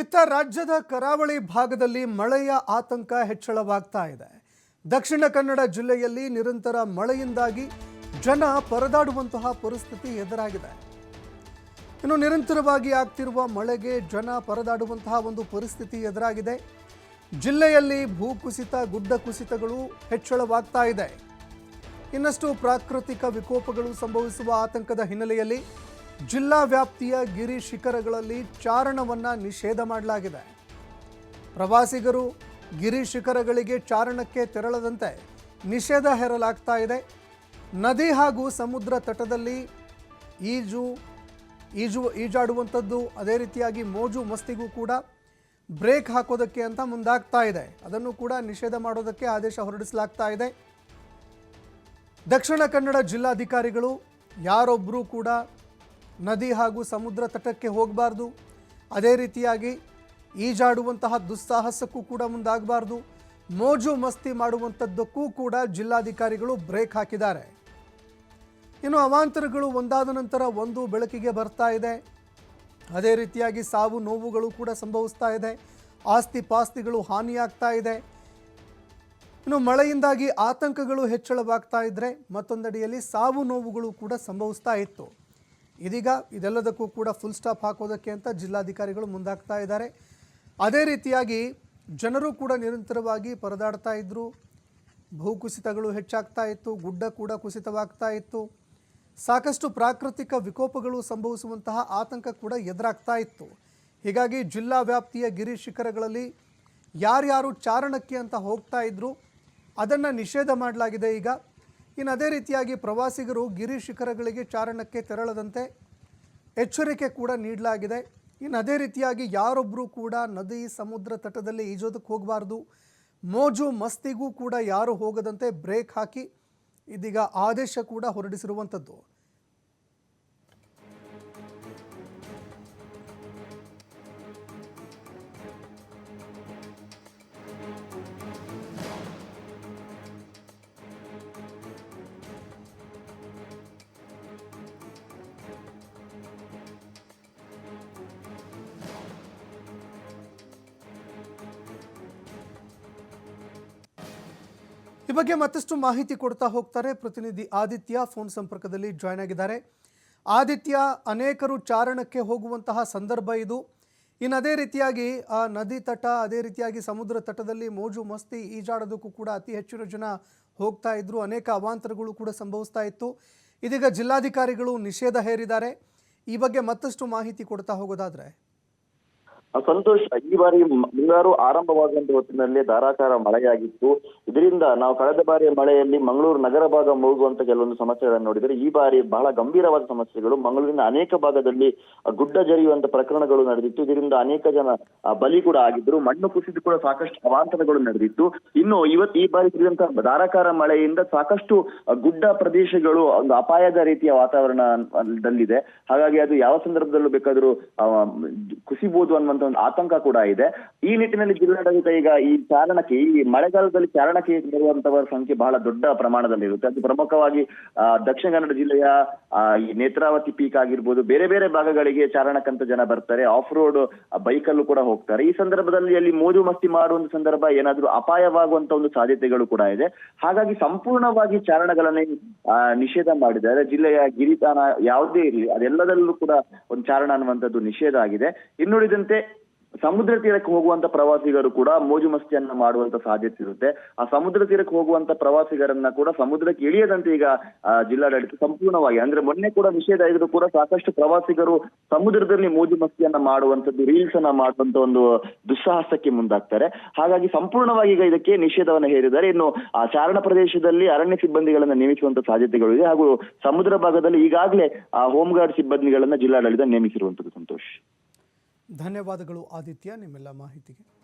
ಇತ್ತ ರಾಜ್ಯದ ಕರಾವಳಿ ಭಾಗದಲ್ಲಿ ಮಳೆಯ ಆತಂಕ ಹೆಚ್ಚಳವಾಗ್ತಾ ಇದೆ. ದಕ್ಷಿಣ ಕನ್ನಡ ಜಿಲ್ಲೆಯಲ್ಲಿ ನಿರಂತರ ಮಳೆಯಿಂದಾಗಿ ಜನ ಪರದಾಡುವಂತಹ ಪರಿಸ್ಥಿತಿ ಎದುರಾಗಿದೆ. ಇನ್ನು ನಿರಂತರವಾಗಿ ಆಗ್ತಿರುವ ಮಳೆಗೆ ಜನ ಪರದಾಡುವಂತಹ ಒಂದು ಪರಿಸ್ಥಿತಿ ಎದುರಾಗಿದೆ. ಜಿಲ್ಲೆಯಲ್ಲಿ ಭೂಕುಸಿತ ಗುಡ್ಡ ಕುಸಿತಗಳು ಹೆಚ್ಚಳವಾಗ್ತಾ ಇದೆ. ಇನ್ನಷ್ಟು ಪ್ರಾಕೃತಿಕ ವಿಕೋಪಗಳು ಸಂಭವಿಸುವ ಆತಂಕದ ಹಿನ್ನೆಲೆಯಲ್ಲಿ ಜಿಲ್ಲಾ ವ್ಯಾಪ್ತಿಯ ಗಿರಿ ಶಿಖರಗಳಲ್ಲಿ ಚಾರಣವನ್ನ ನಿಷೇಧ ಮಾಡಲಾಗಿದೆ. ಪ್ರವಾಸಿಗರು ಗಿರಿ ಶಿಖರಗಳಿಗೆ ಚಾರಣಕ್ಕೆ ತೆರಳದಂತೆ ನಿಷೇಧ ಹೇರಲಾಗ್ತಾ ಇದೆ. ನದಿ ಹಾಗೂ ಸಮುದ್ರ ತಟದಲ್ಲಿ ಈಜು ಈಜು, ಈಜಾಡುವಂಥದ್ದು ಅದೇ ರೀತಿಯಾಗಿ ಮೋಜು ಮಸ್ತಿಗೂ ಕೂಡ ಬ್ರೇಕ್ ಹಾಕೋದಕ್ಕೆ ಅಂತ ಮುಂದಾಗ್ತಾ ಇದೆ. ಅದನ್ನು ಕೂಡ ನಿಷೇಧ ಮಾಡೋದಕ್ಕೆ ಆದೇಶ ಹೊರಡಿಸಲಾಗ್ತಾ ಇದೆ. ದಕ್ಷಿಣ ಕನ್ನಡ ಜಿಲ್ಲಾಧಿಕಾರಿಗಳು ಯಾರೊಬ್ಬರೂ ಕೂಡ ನದಿ ಹಾಗೂ ಸಮುದ್ರ ತಟಕ್ಕೆ ಹೋಗಬಾರ್ದು. ಅದೇ ರೀತಿಯಾಗಿ ಈಜಾಡುವಂತಹ ದುಸ್ಸಾಹಸಕ್ಕೂ ಕೂಡ ಮುಂದಾಗಬಾರ್ದು. ಮೋಜು ಮಸ್ತಿ ಮಾಡುವಂಥದ್ದಕ್ಕೂ ಕೂಡ ಜಿಲ್ಲಾಧಿಕಾರಿಗಳು ಬ್ರೇಕ್ ಹಾಕಿದ್ದಾರೆ. ಇನ್ನು ಅವಾಂತರಗಳು ಒಂದಾದ ನಂತರ ಒಂದು ಬೆಳಕಿಗೆ ಬರ್ತಾ ಇದೆ. ಅದೇ ರೀತಿಯಾಗಿ ಸಾವು ನೋವುಗಳು ಕೂಡ ಸಂಭವಿಸ್ತಾ ಇದೆ. ಆಸ್ತಿ ಪಾಸ್ತಿಗಳು ಹಾನಿಯಾಗ್ತಾ ಇದೆ. ಇನ್ನು ಮಳೆಯಿಂದಾಗಿ ಆತಂಕಗಳು ಹೆಚ್ಚಳವಾಗ್ತಾ ಇದ್ರೆ ಮತ್ತೊಂದಡಿಯಲ್ಲಿ ಸಾವು ನೋವುಗಳು ಕೂಡ ಸಂಭವಿಸ್ತಾ ಇತ್ತು. ಇದೀಗ ಇದೆಲ್ಲದಕ್ಕೂ ಕೂಡ ಫುಲ್ ಸ್ಟಾಪ್ ಹಾಕೋದಕ್ಕೆ ಅಂತ ಜಿಲ್ಲಾಧಿಕಾರಿಗಳು ಮುಂದಾಗ್ತಾ ಇದ್ದಾರೆ. ಅದೇ ರೀತಿಯಾಗಿ ಜನರು ಕೂಡ ನಿರಂತರವಾಗಿ ಪರದಾಡ್ತಾ ಇದ್ದರು ಭೂಕುಸಿತಗಳು ಹೆಚ್ಚಾಗ್ತಾ ಇತ್ತು, ಗುಡ್ಡ ಕೂಡ ಕುಸಿತವಾಗ್ತಾ ಇತ್ತು. ಸಾಕಷ್ಟು ಪ್ರಾಕೃತಿಕ ವಿಕೋಪಗಳು ಸಂಭವಿಸುವಂತಹ ಆತಂಕ ಕೂಡ ಎದುರಾಗ್ತಾ ಇತ್ತು. ಹೀಗಾಗಿ ಜಿಲ್ಲಾ ವ್ಯಾಪ್ತಿಯ ಗಿರಿ ಶಿಖರಗಳಲ್ಲಿ ಯಾರ್ಯಾರು ಚಾರಣಕ್ಕೆ ಅಂತ ಹೋಗ್ತಾ ಇದ್ರು, ಅದನ್ನು ನಿಷೇಧ ಮಾಡಲಾಗಿದೆ ಈಗ. ಇನ್ನು ಅದೇ ರೀತಿಯಾಗಿ ಪ್ರವಾಸಿಗರು ಗಿರಿ ಶಿಖರಗಳಿಗೆ ಚಾರಣಕ್ಕೆ ತೆರಳದಂತೆ ಎಚ್ಚರಿಕೆ ಕೂಡ ನೀಡಲಾಗಿದೆ. ಇನ್ನು ಅದೇ ರೀತಿಯಾಗಿ ಯಾರೊಬ್ಬರೂ ಕೂಡ ನದಿ, ಸಮುದ್ರ ತಟದಲ್ಲಿ ಈಜೋದಕ್ಕೆ ಹೋಗಬಾರ್ದು. ಮೋಜು ಮಸ್ತಿಗೂ ಕೂಡ ಯಾರು ಹೋಗದಂತೆ ಬ್ರೇಕ್ ಹಾಕಿ ಇದೀಗ ಆದೇಶ ಕೂಡ ಹೊರಡಿಸಿರುವಂಥದ್ದು. ಈ ಬಗ್ಗೆ ಮತ್ತಷ್ಟು ಮಾಹಿತಿ ಕೊಡ್ತಾ ಹೋಗ್ತಾರೆ ಪ್ರತಿನಿಧಿ ಆದಿತ್ಯ. ಫೋನ್ ಸಂಪರ್ಕದಲ್ಲಿ ಜಾಯ್ನ್ ಆಗಿದ್ದಾರೆ. ಆದಿತ್ಯ, ಅನೇಕರು ಚಾರಣಕ್ಕೆ ಹೋಗುವಂತಹ ಸಂದರ್ಭ ಇದು. ಇನ್ನು ಅದೇ ರೀತಿಯಾಗಿ, ಆ ನದಿ ತಟ, ಅದೇ ರೀತಿಯಾಗಿ ಸಮುದ್ರ ತಟದಲ್ಲಿ ಮೋಜು ಮಸ್ತಿ ಈಜಾಡೋದಕ್ಕೂ ಕೂಡ ಅತಿ ಹೆಚ್ಚಿನ ಜನ ಹೋಗ್ತಾ ಇದ್ರು. ಅನೇಕ ಅವಾಂತರಗಳು ಕೂಡ ಸಂಭವಿಸ್ತಾ ಇತ್ತು. ಇದೀಗ ಜಿಲ್ಲಾಧಿಕಾರಿಗಳು ನಿಷೇಧ ಹೇರಿದ್ದಾರೆ. ಈ ಬಗ್ಗೆ ಮತ್ತಷ್ಟು ಮಾಹಿತಿ ಕೊಡ್ತಾ ಹೋಗೋದಾದ್ರೆ. ಸಂತೋಷ್, ಈ ಬಾರಿ ಮುಂಗಾರು ಆರಂಭವಾಗುವಂತ ಹೊತ್ತಿನಲ್ಲಿ ಧಾರಾಕಾರ ಮಳೆಯಾಗಿತ್ತು. ಇದರಿಂದ ನಾವು ಕಳೆದ ಬಾರಿಯ ಮಳೆಯಲ್ಲಿ ಮಂಗಳೂರು ನಗರ ಭಾಗ ಮುಳುಗುವಂತ ಕೆಲವೊಂದು ಸಮಸ್ಯೆಗಳನ್ನು ನೋಡಿದರೆ, ಈ ಬಾರಿ ಬಹಳ ಗಂಭೀರವಾದ ಸಮಸ್ಯೆಗಳು. ಮಂಗಳೂರಿನ ಅನೇಕ ಭಾಗದಲ್ಲಿ ಗುಡ್ಡ ಜರಿಯುವಂತ ಪ್ರಕರಣಗಳು ನಡೆದಿತ್ತು. ಇದರಿಂದ ಅನೇಕ ಜನ ಬಲಿ ಕೂಡ ಆಗಿದ್ರು ಮಣ್ಣು ಕುಸಿದು ಕೂಡ ಸಾಕಷ್ಟು ಅವಾಂತರಗಳು ನಡೆದಿತ್ತು. ಇನ್ನು ಇವತ್ತು ಈ ಬಾರಿ ಸುರಿದಂತ ಧಾರಾಕಾರ ಮಳೆಯಿಂದ ಸಾಕಷ್ಟು ಗುಡ್ಡ ಪ್ರದೇಶಗಳು ಒಂದು ಅಪಾಯದ ರೀತಿಯ ವಾತಾವರಣದಲ್ಲಿದೆ ಹಾಗಾಗಿ ಅದು ಯಾವ ಸಂದರ್ಭದಲ್ಲೂ ಬೇಕಾದರೂ ಕುಸಿಬಹುದು ಅನ್ನುವಂತ ಒಂದು ಆತಂಕ ಕೂಡ ಇದೆ. ಈ ನಿಟ್ಟಿನಲ್ಲಿ ಜಿಲ್ಲಾಡಳಿತ ಈಗ ಈ ಚಾರಣಕ್ಕೆ ಈ ಮಳೆಗಾಲದಲ್ಲಿ ಚಾರಣಕ್ಕೆ ಬರುವಂತವರ ಸಂಖ್ಯೆ ಬಹಳ ದೊಡ್ಡ ಪ್ರಮಾಣದಲ್ಲಿ ಇರುತ್ತೆ ಅದು ಪ್ರಮುಖವಾಗಿ ದಕ್ಷಿಣ ಕನ್ನಡ ಜಿಲ್ಲೆಯ ಈ ನೇತ್ರಾವತಿ ಪೀಕ್ ಆಗಿರ್ಬೋದು, ಬೇರೆ ಬೇರೆ ಭಾಗಗಳಿಗೆ ಚಾರಣಕ್ಕಂತ ಜನ ಬರ್ತಾರೆ. ಆಫ್ ರೋಡ್ ಬೈಕ್ ಅಲ್ಲೂ ಕೂಡ ಹೋಗ್ತಾರೆ. ಈ ಸಂದರ್ಭದಲ್ಲಿ ಅಲ್ಲಿ ಮೋಜು ಮಸ್ತಿ ಮಾಡುವಂತ ಸಂದರ್ಭ ಏನಾದ್ರೂ ಅಪಾಯವಾಗುವಂತ ಒಂದು ಸಾಧ್ಯತೆಗಳು ಕೂಡ ಇದೆ. ಹಾಗಾಗಿ ಸಂಪೂರ್ಣವಾಗಿ ಚಾರಣಗಳನ್ನೇ ನಿಷೇಧ ಮಾಡಿದ್ದಾರೆ. ಜಿಲ್ಲೆಯ ಗಿರಿತಾನ ಯಾವುದೇ ಇರಲಿ ಅದೆಲ್ಲದಲ್ಲೂ ಕೂಡ ಒಂದು ಚಾರಣ ಅನ್ನುವಂಥದ್ದು ನಿಷೇಧ ಆಗಿದೆ. ಇನ್ನುಳಿದಂತೆ ಸಮುದ್ರ ತೀರಕ್ಕೆ ಹೋಗುವಂತ ಪ್ರವಾಸಿಗರು ಕೂಡ ಮೋಜು ಮಸ್ತಿಯನ್ನ ಮಾಡುವಂತ ಸಾಧ್ಯತೆ ಇರುತ್ತೆ. ಆ ಸಮುದ್ರ ತೀರಕ್ಕೆ ಹೋಗುವಂತ ಪ್ರವಾಸಿಗರನ್ನ ಕೂಡ ಸಮುದ್ರಕ್ಕೆ ಇಳಿಯದಂತೆ ಈಗ ಜಿಲ್ಲಾಡಳಿತ ಸಂಪೂರ್ಣವಾಗಿ, ಅಂದ್ರೆ ಮೊನ್ನೆ ಕೂಡ ನಿಷೇಧ ಇದ್ರು ಕೂಡ ಸಾಕಷ್ಟು ಪ್ರವಾಸಿಗರು ಸಮುದ್ರದಲ್ಲಿ ಮೋಜು ಮಸ್ತಿಯನ್ನ ಮಾಡುವಂತದ್ದು ರೀಲ್ಸ್ ಅನ್ನ ಮಾಡುವಂತ ಒಂದು ದುಸ್ಸಾಹಸಕ್ಕೆ ಮುಂದಾಗ್ತಾರೆ. ಹಾಗಾಗಿ ಸಂಪೂರ್ಣವಾಗಿ ಈಗ ಇದಕ್ಕೆ ನಿಷೇಧವನ್ನು ಹೇರಿದ್ದಾರೆ. ಇನ್ನು, ಆ, ಚಾರಣ ಪ್ರದೇಶದಲ್ಲಿ ಅರಣ್ಯ ಸಿಬ್ಬಂದಿಗಳನ್ನ ನೇಮಿಸುವಂತ ಸಾಧ್ಯತೆಗಳು ಇದೆ. ಹಾಗೂ ಸಮುದ್ರ ಭಾಗದಲ್ಲಿ ಈಗಾಗಲೇ, ಆ ಹೋಮ್ ಗಾರ್ಡ್ ಸಿಬ್ಬಂದಿಗಳನ್ನ ಜಿಲ್ಲಾಡಳಿತ ನೇಮಿಸಿರುವಂತದ್ದು ಸಂತೋಷ್. ಧನ್ಯವಾದಗಳು ಆದಿತ್ಯ ನಿಮ್ಮೆಲ್ಲ ಮಾಹಿತಿಗೆ.